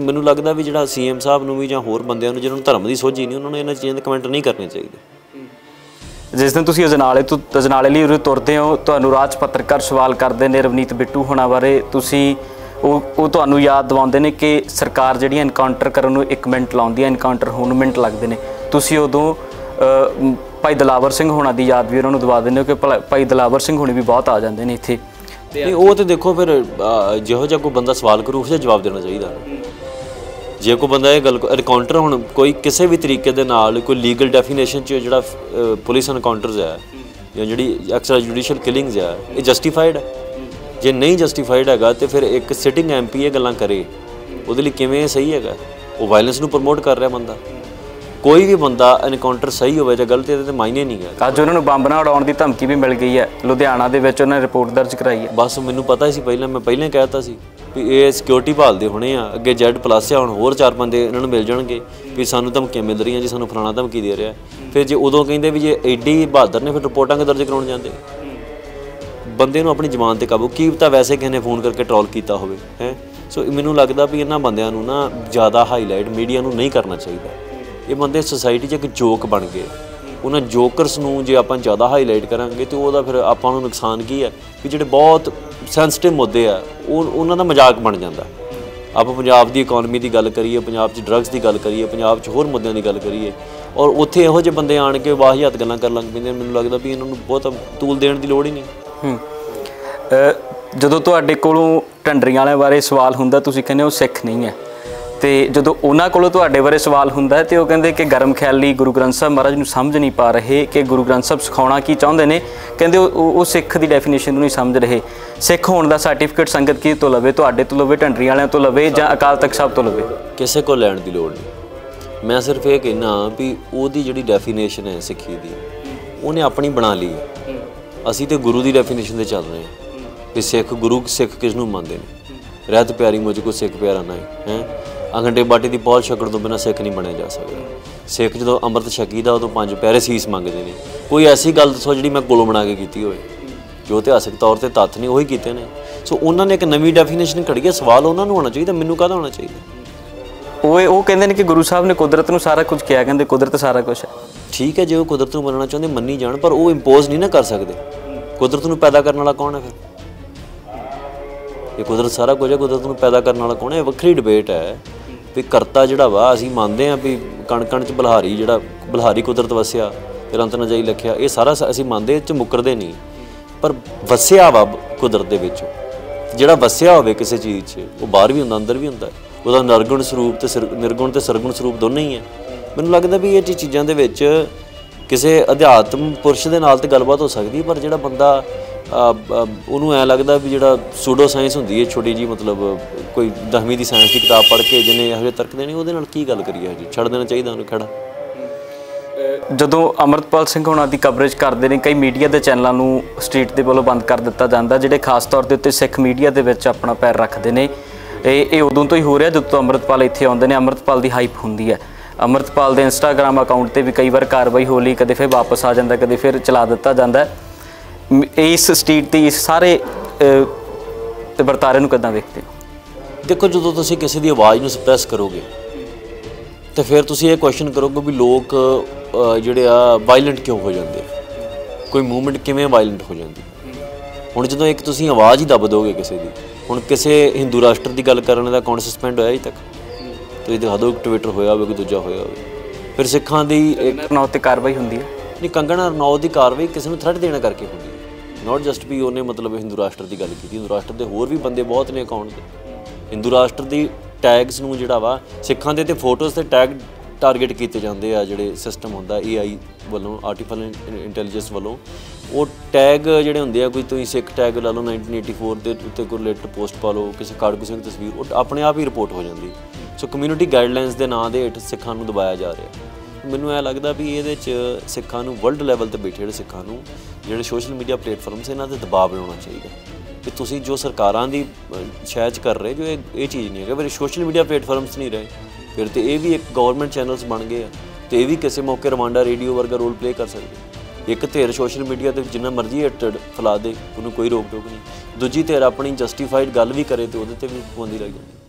ਮੈਨੂੰ ਲੱਗਦਾ ਵੀ ਜਿਹੜਾ ਸੀਐਮ ਸਾਹਿਬ ਨੂੰ ਵੀ ਜਾਂ ਹੋਰ ਬੰਦਿਆਂ ਨੂੰ ਜਿਹਨਾਂ ਨੂੰ ਧਰਮ ਦੀ ਸੋਝੀ ਨਹੀਂ ਉਹਨਾਂ ਨੂੰ ਇਹਨਾਂ ਚੀਜ਼ਾਂ ਦੇ ਕਮੈਂਟ ਨਹੀਂ ਕਰਨੇ ਚਾਹੀਦੇ। ਜਿਸ ਦਿਨ ਤੁਸੀਂ ਅਜਨਾਲੇ ਤੋਂ ਅਜਨਾਲੇ ਲਈ ਉਰੇ ਤੁਰਦੇ ਹੋ ਤੁਹਾਨੂੰ 'ਚ ਪੱਤਰਕਾਰ ਸਵਾਲ ਕਰਦੇ ਨੇ ਰਵਨੀਤ ਬਿੱਟੂ ਹੋਣਾ ਬਾਰੇ। ਤੁਸੀਂ ਉਹ ਉਹ ਤੁਹਾਨੂੰ ਯਾਦ ਦਿਵਾਉਂਦੇ ਨੇ ਕਿ ਸਰਕਾਰ ਜਿਹੜੀ ਐਨਕਾਊਂਟਰ ਕਰਨ ਨੂੰ 1 ਮਿੰਟ ਲਾਉਂਦੀ ਹੈ ਐਨਕਾਊਂਟਰ ਹੋਣ ਨੂੰ ਮਿੰਟ ਲੱਗਦੇ ਨੇ। ਤੁਸੀਂ ਉਦੋਂ ਭਾਈ ਦਲਾਵਰ ਸਿੰਘ ਹੋਣਾ ਦੀ ਯਾਦ ਵੀ ਉਹਨਾਂ ਨੂੰ ਦਵਾ ਦਿੰਦੇ ਹੋ ਕਿ ਭਾਈ ਦਲਾਵਰ ਸਿੰਘ ਹੋਣੀ ਵੀ ਬਹੁਤ ਆ ਜਾਂਦੇ ਨੇ ਇੱਥੇ। ਨਹੀਂ ਉਹ ਤੇ ਦੇਖੋ ਫਿਰ ਜਿਹੋ ਜਿਹਾ ਕੋਈ ਬੰਦਾ ਸਵਾਲ ਕਰੂ ਉਸ ਦਾ ਜਵਾਬ ਦੇਣਾ ਚਾਹੀਦਾ। ਜੇ ਕੋਈ ਬੰਦਾ ਇਹ ਗੱਲ ਐਨਕਾਊਂਟਰ ਹੁਣ ਕੋਈ ਕਿਸੇ ਵੀ ਤਰੀਕੇ ਦੇ ਨਾਲ ਕੋਈ ਲੀਗਲ ਡੈਫੀਨੇਸ਼ਨ ਚ ਜਿਹੜਾ ਪੁਲਿਸ ਐਨਕਾਊਂਟਰਸ ਹੈ ਜਾਂ ਜਿਹੜੀ ਐਕਸਟਰਾ ਜੁਡੀਸ਼ੀਅਲ ਕਿਲਿੰਗਸ ਹੈ ਇਹ ਜਸਟੀਫਾਈਡ ਹੈ। ਜੇ ਨਹੀਂ ਜਸਟੀਫਾਈਡ ਹੈਗਾ ਤੇ ਫਿਰ ਇੱਕ ਸਿਟਿੰਗ ਐਮਪੀ ਇਹ ਗੱਲਾਂ ਕਰੇ ਉਹਦੇ ਲਈ ਕਿਵੇਂ ਸਹੀ ਹੈਗਾ? ਉਹ ਵਾਇਲੈਂਸ ਨੂੰ ਪ੍ਰਮੋਟ ਕਰ ਰਿਹਾ ਬੰਦਾ। ਕੋਈ ਵੀ ਬੰਦਾ ਐਨਕਾਊਂਟਰ ਸਹੀ ਹੋਵੇ ਜਾਂ ਗਲਤ ਇਹਦੇ ਤੇ ਮਾਇਨੇ ਨਹੀਂ ਹੈ। ਅੱਜ ਉਹਨਾਂ ਨੂੰ ਬੰਬ ਨਾਲ ਉਡਾਉਣ ਦੀ ਧਮਕੀ ਵੀ ਮਿਲ ਗਈ ਹੈ। ਲੁਧਿਆਣਾ ਦੇ ਵਿੱਚ ਉਹਨਾਂ ਨੇ ਰਿਪੋਰਟ ਦਰਜ ਕਰਾਈ ਹੈ। ਬਸ ਮੈਨੂੰ ਪਤਾ ਸੀ ਪਹਿਲਾਂ ਮੈਂ ਪਹਿਲਾਂ ਕਹਿਤਾ ਸੀ। ਵੀ ਇਹ ਸਿਕਿਉਰਿਟੀ ਭਾਲਦੇ ਹੋਣੇ ਆ, ਅੱਗੇ ਜੈਡ ਪਲੱਸ ਆ, ਹੁਣ ਹੋਰ ਚਾਰ ਬੰਦੇ ਇਹਨਾਂ ਨੂੰ ਮਿਲ ਜਾਣਗੇ, ਵੀ ਸਾਨੂੰ ਧਮਕੀਆਂ ਮਿਲ ਰਹੀਆਂ ਜੀ, ਸਾਨੂੰ ਫਲਾਣਾ ਧਮਕੀ ਦੇ ਰਿਹਾ। ਫਿਰ ਜੇ ਉਦੋਂ ਕਹਿੰਦੇ ਵੀ ਜੇ ਐਡੀ ਬਹਾਦਰ ਨੇ, ਫਿਰ ਰਿਪੋਰਟਾਂ ਕਿ ਦਰਜ ਕਰਾਉਣ ਜਾਂਦੇ? ਬੰਦੇ ਨੂੰ ਆਪਣੀ ਜ਼ਬਾਨ ਤੇ ਕਾਬੂ, ਕੀ ਪਤਾ ਵੈਸੇ ਕਿਸੇ ਨੇ ਫੋਨ ਕਰਕੇ ਟਰੋਲ ਕੀਤਾ ਹੋਵੇ, ਹੈ? ਸੋ ਮੈਨੂੰ ਲੱਗਦਾ ਵੀ ਇਹਨਾਂ ਬੰਦਿਆਂ ਨੂੰ ਨਾ ਜ਼ਿਆਦਾ ਹਾਈਲਾਈਟ ਮੀਡੀਆ ਨੂੰ ਨਹੀਂ ਕਰਨਾ ਚਾਹੀਦਾ। ਇਹ ਬੰਦੇ ਸੋਸਾਇਟੀ 'ਚ ਇੱਕ ਜੋਕ ਬਣ ਗਏ। ਉਹਨਾਂ ਜੋਕਰਸ ਨੂੰ ਜੇ ਆਪਾਂ ਜ਼ਿਆਦਾ ਹਾਈਲਾਈਟ ਕਰਾਂਗੇ ਤੇ ਉਹਦਾ ਫਿਰ ਆਪਾਂ ਨੂੰ ਨੁਕਸਾਨ ਕੀ ਹੈ? ਕਿ ਜਿਹੜੇ ਬਹੁਤ ਸੈਂਸਿਟਿਵ ਮੁੱਦੇ ਆ, ਉਹ ਉਹਨਾਂ ਦਾ ਮਜ਼ਾਕ ਬਣ ਜਾਂਦਾ। ਆਪਾਂ ਪੰਜਾਬ ਦੀ ਇਕਨੋਮੀ ਦੀ ਗੱਲ ਕਰੀਏ, ਪੰਜਾਬ 'ਚ ਡਰੱਗਸ ਦੀ ਗੱਲ ਕਰੀਏ, ਪੰਜਾਬ 'ਚ ਹੋਰ ਮੁੱਦਿਆਂ ਦੀ ਗੱਲ ਕਰੀਏ, ਔਰ ਉੱਥੇ ਇਹੋ ਜਿਹੇ ਬੰਦੇ ਆਣ ਕੇ ਵਾਹੀਆਤ ਗੱਲਾਂ ਕਰਨ ਲੱਗ ਪੈਂਦੇ ਮੈਨੂੰ ਲੱਗਦਾ ਵੀ ਇਹਨਾਂ ਨੂੰ ਬਹੁਤ ਤੂਲ ਦੇਣ ਦੀ ਲੋੜ ਹੀ ਨਹੀਂ। ਹੂੰ। ਜਦੋਂ ਤੁਹਾਡੇ ਕੋਲੋਂ ਟੰਡਰੀਆਂ ਵਾਲਿਆਂ ਬਾਰੇ ਸਵਾਲ ਹੁੰਦਾ, ਤੁਸੀਂ ਕਹਿੰਦੇ ਹੋ ਸਿੱਖ ਨਹੀਂ ਹੈ। ਤੇ ਜਦੋਂ ਉਹਨਾਂ ਕੋਲੋਂ ਤੁਹਾਡੇ ਬਾਰੇ ਸਵਾਲ ਹੁੰਦਾ ਹੈ ਤੇ ਉਹ ਕਹਿੰਦੇ ਕਿ ਗਰਮ ਖਿਆਲੀ ਗੁਰੂ ਗ੍ਰੰਥ ਸਾਹਿਬ ਮਹਾਰਾਜ ਨੂੰ ਸਮਝ ਨਹੀਂ ਪਾ ਰਹੇ ਕਿ ਗੁਰੂ ਗ੍ਰੰਥ ਸਾਹਿਬ ਸਿਖਾਉਣਾ ਕੀ ਚਾਹੁੰਦੇ ਨੇ, ਕਹਿੰਦੇ ਉਹ- ਉਹ ਸਿੱਖ ਦੀ ਡੈਫੀਨੇਸ਼ਨ ਨੂੰ ਨਹੀਂ ਸਮਝ ਰਹੇ। ਸਿੱਖ ਹੋਣ ਦਾ ਸਰਟੀਫਿਕੇਟ ਸੰਗਤ ਕੀ ਤੋਂ ਲਵੇ? ਤੁਹਾਡੇ ਤੋਂ ਲਵੇ ਢੰਡਰੀਆਂ ਵਾਲਿਆਂ ਤੋਂ ਲਵੇ ਜਾਂ ਅਕਾਲ ਤਖਤ ਸਾਹਿਬ ਤੋਂ ਲਵੇ? ਕਿਸੇ ਕੋਲ ਲੈਣ ਦੀ ਲੋੜ ਨਹੀਂ। ਮੈਂ ਸਿਰਫ ਇਹ ਕਹਿਣਾ ਵੀ ਉਹਦੀ ਜਿਹੜੀ ਡੈਫੀਨੇਸ਼ਨ ਹੈ ਸਿੱਖੀ ਦੀ, ਉਹਨੇ ਆਪਣੀ ਬਣਾ ਲਈ ਹੈ। ਅਸੀਂ ਤੇ ਗੁਰੂ ਦੀ ਡੈਫੀਨੇਸ਼ਨ ਤੇ ਚੱਲ ਰਹੇ ਹਾਂ ਵੀ ਸਿੱਖ ਗੁਰੂ ਸਿੱਖ ਕਿਸ ਨੂੰ ਮੰਨਦੇ ਨੇ? ਰਹਿਤ ਪਿਆਰੀ ਮੁਝ ਕੋ ਸਿੱਖ ਪਿਆਰਾ ਨਾ ਹੈ? ਅੰਗੰਡੇ ਬਾਟੀ ਦੀ ਪੌਲ ਛਕਣ ਤੋਂ ਬਿਨਾ ਸਿੱਖ ਨਹੀਂ ਬਣਿਆ ਜਾ ਸਕਦਾ। ਸਿੱਖ ਜਦੋਂ ਅੰਮ੍ਰਿਤ ਛਕੀਦਾ ਉਦੋਂ ਪੰਜ ਪਿਆਰੇ ਸੀਸ ਮੰਗਦੇ ਨੇ। ਕੋਈ ਐਸੀ ਗੱਲ ਦੱਸੋ ਜਿਹੜੀ ਮੈਂ ਕੋਲੋਂ ਬਣਾ ਕੇ ਕੀਤੀ ਹੋਵੇ। ਜੋ ਇਤਿਹਾਸਕ ਤੌਰ ਤੇ ਤੱਥ ਨਹੀਂ ਉਹੀ ਕੀਤੇ ਨੇ। ਸੋ ਉਹਨਾਂ ਨੇ ਇੱਕ ਨਵੀਂ ਡੈਫੀਨੇਸ਼ਨ ਘੜੀ ਹੈ ਸਵਾਲ ਉਹਨਾਂ ਨੂੰ ਹੋਣਾ ਚਾਹੀਦਾ ਮੈਨੂੰ ਕਾਹਦਾ ਹੋਣਾ ਚਾਹੀਦਾ? ਉਹ ਉਹ ਕਹਿੰਦੇ ਨੇ ਕਿ ਗੁਰੂ ਸਾਹਿਬ ਨੇ ਕੁਦਰਤ ਨੂੰ ਸਾਰਾ ਕੁਝ ਕਿਹਾ ਕਹਿੰਦੇ ਕੁਦਰਤ ਸਾਰਾ ਕੁਝ ਹੈ। ਠੀਕ ਹੈ ਜੇ ਉਹ ਕੁਦਰਤ ਨੂੰ ਮੰਨਣਾ ਚਾਹੁੰਦੇ ਮੰਨੀ ਜਾਣ ਪਰ ਉਹ ਇੰਪੋਜ਼ ਨਹੀਂ ਨਾ ਕਰ ਸਕਦੇ। ਕੁਦਰਤ ਨੂੰ ਪੈਦਾ ਕਰਨ ਵਾਲਾ ਕੌਣ ਹੈ ਫਿਰ? ਇਹ ਕੁਦਰਤ ਸਾਰਾ ਕੁਝ ਹੈ ਕੁਦਰਤ ਨੂੰ ਪੈਦਾ ਕਰਨ ਵਾਲਾ ਕੌਣ ਹੈ? ਵੱਖਰੀ ਡਿਬੇਟ ਹੈ। ਵੀ ਕਰਤਾ ਜਿਹੜਾ ਵਾ, ਅਸੀਂ ਮੰਨਦੇ ਹਾਂ ਵੀ ਕਣ ਕਣ ਚ ਬਲਹਾਰੀ ਜਿਹੜਾ, ਬਲਹਾਰੀ ਕੁਦਰਤ ਵਸਿਆ, ਫਿਰ ਅੰਤ ਨਾ ਜਾਈ ਲਖਿਆ, ਇਹ ਸਾਰਾ ਅਸੀਂ ਮੰਨਦੇ ਇਹ ਚ ਮੁਕਰਦੇ ਨਹੀਂ। ਪਰ ਵਸਿਆ ਵਾ ਕੁਦਰਤ ਦੇ ਵਿੱਚ। ਜਿਹੜਾ ਵਸਿਆ ਹੋਵੇ ਕਿਸੇ ਚੀਜ਼ 'ਚ, ਉਹ ਬਾਹਰ ਵੀ ਹੁੰਦਾ, ਅੰਦਰ ਵੀ ਹੁੰਦਾ। ਉਹਦਾ ਨਿਰਗੁਣ ਸਰੂਪ ਤੇ ਸਿਰ- ਨਿਰਗੁਣ ਤੇ ਸਰਗੁਣ ਸਰੂਪ ਦੋਨੇ ਹੀ ਹੈ। ਮੈਨੂੰ ਲੱਗਦਾ ਵੀ ਇਹ ਜੀ ਚੀਜ਼ਾਂ ਦੇ ਵਿੱਚ ਕਿਸੇ ਅਧਿਆਤਮ ਪੁਰਸ਼ ਦੇ ਨਾਲ ਤੇ ਗੱਲਬਾਤ ਹੋ ਸਕਦੀ ਪਰ ਜਿਹੜਾ ਬੰਦਾ ਉਹਨੂੰ ਐ ਲੱਗਦਾ ਵੀ ਜਿਹੜਾ ਸੂਡੋ ਸਾਇੰਸ ਹੁੰਦੀ ਹੈ, ਛੋਟੀ ਜੀ ਮਤਲਬ ਕੋਈ 10ਵੀਂ ਦੀ ਸਾਇੰਸ ਦੀ ਕਿਤਾਬ ਪੜ੍ਹ ਕੇ ਜਿਹਨੇ ਇਹੋ ਜਿਹੇ ਤਰਕ ਦੇਣੇ, ਉਹਦੇ ਨਾਲ ਕੀ ਗੱਲ ਕਰੀਏ ਹਜੇ ਛੱਡ ਦੇਣਾ ਚਾਹੀਦਾ ਉਹਨੂੰ ਖੜਾ। ਜਦੋਂ ਅਮਰਤਪਾਲ ਸਿੰਘ ਹੋਣਾ ਦੀ ਕਵਰੇਜ ਕਰਦੇ ਨੇ, ਕਈ ਮੀਡੀਆ ਦੇ ਚੈਨਲਾਂ ਨੂੰ ਸਟਰੀਟ ਦੇ ਵੱਲੋਂ ਬੰਦ ਕਰ ਦਿੱਤਾ ਜਾਂਦਾ, ਜਿਹੜੇ ਖਾਸ ਤੌਰ ਦੇ ਉੱਤੇ ਸਿੱਖ ਮੀਡੀਆ ਦੇ ਵਿੱਚ ਆਪਣਾ ਪੈਰ ਰੱਖਦੇ ਨੇ। ਇਹ ਇਹ ਉਦੋਂ ਤੋਂ ਹੀ ਹੋ ਰਿਹਾ ਜਦੋਂ ਤੋਂ ਅਮਰਤਪਾਲ ਇੱਥੇ ਆਉਂਦੇ ਨੇ, ਅਮਰਤਪਾਲ ਦੀ ਹਾਈਪ ਹੁੰਦੀ ਹੈ। ਅਮਰਤਪਾਲ ਦੇ ਇੰਸਟਾਗ੍ਰam ਅਕਾਊਂਟ ਤੇ ਵੀ ਕਈ ਵਾਰ ਕਾਰਵਾਈ ਹੋ ਲਈ, ਕਦੇ ਫਿਰ ਵਾਪਸ ਆ ਜਾਂਦਾ, ਕਦੇ ਫਿਰ ਚਲਾ ਦਿੱਤਾ ਜਾਂਦਾ। ਇਸ ਸਟਰੀਟ ਤੇ ਇਸ ਸਾਰੇ ਤੇ ਵਰਤਾਰੇ ਨੂੰ ਕਿੱਦਾਂ ਵੇਖਦੇ ਹੋ? ਦੇਖੋ ਜਦੋਂ ਤੁਸੀਂ ਕਿਸੇ ਦੀ ਆਵਾਜ਼ ਨੂੰ ਸਪਰੈਸ ਕਰੋਗੇ ਤੇ ਫਿਰ ਤੁਸੀਂ ਇਹ ਕੁਐਸਚਨ ਕਰੋਗੇ ਵੀ ਲੋਕ ਜਿਹੜੇ ਆ ਵਾਇਲੈਂਟ ਕਿਉਂ ਹੋ ਜਾਂਦੇ? ਕੋਈ ਮੂਵਮੈਂਟ ਕਿਵੇਂ ਵਾਇਲੈਂਟ ਹੋ ਜਾਂਦੀ? ਹੁਣ ਜਦੋਂ ਇੱਕ ਤੁਸੀਂ ਆਵਾਜ਼ ਹੀ ਦੱਬ ਦੋਗੇ ਕਿਸੇ ਦੀ ਹੁਣ ਕਿਸੇ ਹਿੰਦੂ ਰਾਸ਼ਟਰ ਦੀ ਗੱਲ ਕਰਨ ਦਾ ਕੌਣ ਸਸਪੈਂਡ ਹੋਇਆ ਅਜੇ ਤੱਕ? ਤੁਸੀਂ ਦਿਖਾ ਦਿਓ ਟਵਿੱਟਰ ਹੋਇਆ ਹੋਵੇ ਕੋਈ ਦੂਜਾ ਹੋਇਆ ਹੋਵੇ। ਫਿਰ ਸਿੱਖਾਂ ਦੀ ਇੱਕ ਨਾ ਉੱਤੇ ਕਾਰਵਾਈ ਹੁੰਦੀ ਹੈ। ਨਹੀਂ ਕੰਗਣਾ ਰਣੌਤ ਦੀ ਕਾਰਵਾਈ ਕਿਸੇ ਨੂੰ ਥ੍ਰੈਟ ਦੇਣਾ ਕਰਕੇ ਹੁੰਦੀ ਹੈ। ਨਾਟ ਜਸਟ ਵੀ ਉਹਨੇ ਮਤਲਬ ਹਿੰਦੂ ਰਾਸ਼ਟਰ ਦੀ ਗੱਲ ਕੀਤੀ ਹਿੰਦੂ ਰਾਸ਼ਟਰ ਦੇ ਹੋਰ ਵੀ ਬੰਦੇ ਬਹੁਤ ਨੇ ਅਕਾਊਂਟ ਤੇ ਹਿੰਦੂ ਰਾਸ਼ਟਰ ਦੀ ਟੈਗਸ ਨੂੰ ਜਿਹੜਾ ਵਾ, ਸਿੱਖਾਂ ਦੇ ਤੇ ਫੋਟੋਜ਼ ਤੇ ਟੈਗ ਟਾਰਗੇਟ ਕੀਤੇ ਜਾਂਦੇ ਆ ਜਿਹੜੇ ਸਿਸਟਮ ਹੁੰਦਾ AI ਵੱਲੋਂ ਆਰਟੀਫੀਸ਼ੀਅਲ ਇੰਟੈਲੀਜੈਂਸ ਵੱਲੋਂ। ਉਹ ਟੈਗ ਜਿਹੜੇ ਹੁੰਦੇ ਆ, ਕੋਈ ਤੁਸੀਂ ਸਿੱਖ ਟੈਗ ਲਾ ਲਓ 1984 ਦੇ ਉੱਤੇ ਕੋਈ ਰਿਲੇਟਡ ਪੋਸਟ ਪਾ ਲਓ, ਕਿਸੇ ਕਾਰਡ ਸਿੰਘ ਤਸਵੀਰ, ਉਹ ਆਪਣੇ ਆਪ ਹੀ ਰਿਪੋਰਟ ਹੋ ਜਾਂਦੀ। ਸੋ ਕਮਿਊਨਿਟੀ ਗਾਈਡਲਾਈਨਸ ਦੇ ਨਾਂ ਦੇ ਹੇਠ ਸਿੱਖਾਂ ਨੂੰ ਦਬਾਇਆ ਜਾ ਰਿਹਾ। ਮੈਨੂੰ ਇਹ ਲੱਗਦਾ ਵੀ ਇਹਦੇ 'ਚ ਸਿੱਖਾਂ ਨੂੰ ਵਰਲਡ ਲੈਵਲ ਤੇ ਬੈਠੇ ਜਿਹੜੇ ਸਿੱਖਾਂ ਨੂੰ, ਜਿਹੜੇ ਸੋਸ਼ਲ ਮੀਡੀਆ ਪਲੇਟਫਾਰਮਸ ਇਹਨਾਂ ਤੇ ਦਬਾਅ ਬਣਾਉਣਾ ਚਾਹੀਦਾ। ਕਿ ਤੁਸੀਂ ਜੋ ਸਰਕਾਰਾਂ ਦੀ ਸ਼ਾਇਦ 'ਚ ਕਰ ਰਹੇ, ਜੋ ਇਹ ਇਹ ਚੀਜ਼ ਨਹੀਂ ਹੈਗਾ ਕਿ ਸੋਸ਼ਲ ਮੀਡੀਆ ਪਲੇਟਫਾਰਮਸ ਨਹੀਂ ਰਹੇ, ਫਿਰ ਤੇ ਇਹ ਵੀ ਇੱਕ ਗਵਰਨਮੈਂਟ ਚੈਨਲਸ ਬਣ ਗਏ ਆ, ਤੇ ਇਹ ਵੀ ਕਿਸੇ ਮੌਕੇ ਰਵਾਂਡਾ ਰੇਡੀਓ ਵਰਗਾ ਰੋਲ ਪਲੇ ਕਰ ਸਕਦੇ ਇੱਕ ਧਿਰ ਸੋਸ਼ਲ ਮੀਡੀਆ ਤੇ ਜਿੰਨਾ ਮਰਜ਼ੀ ਹੇਟਡ ਫੈਲਾ ਦੇ, ਉਹਨੂੰ ਕੋਈ ਰੋਕ ਟੋਕ ਨਹੀਂ। ਦੂਜੀ ਧਿਰ ਆਪਣੀ ਜਸਟੀਫਾਈਡ ਗੱਲ ਵੀ ਕਰੇ ਤੇ ਉਹਦੇ ਤੇ ਵੀ ਪਾਬੰਦੀ ਲੱਗ ਜਾਂਦੀ।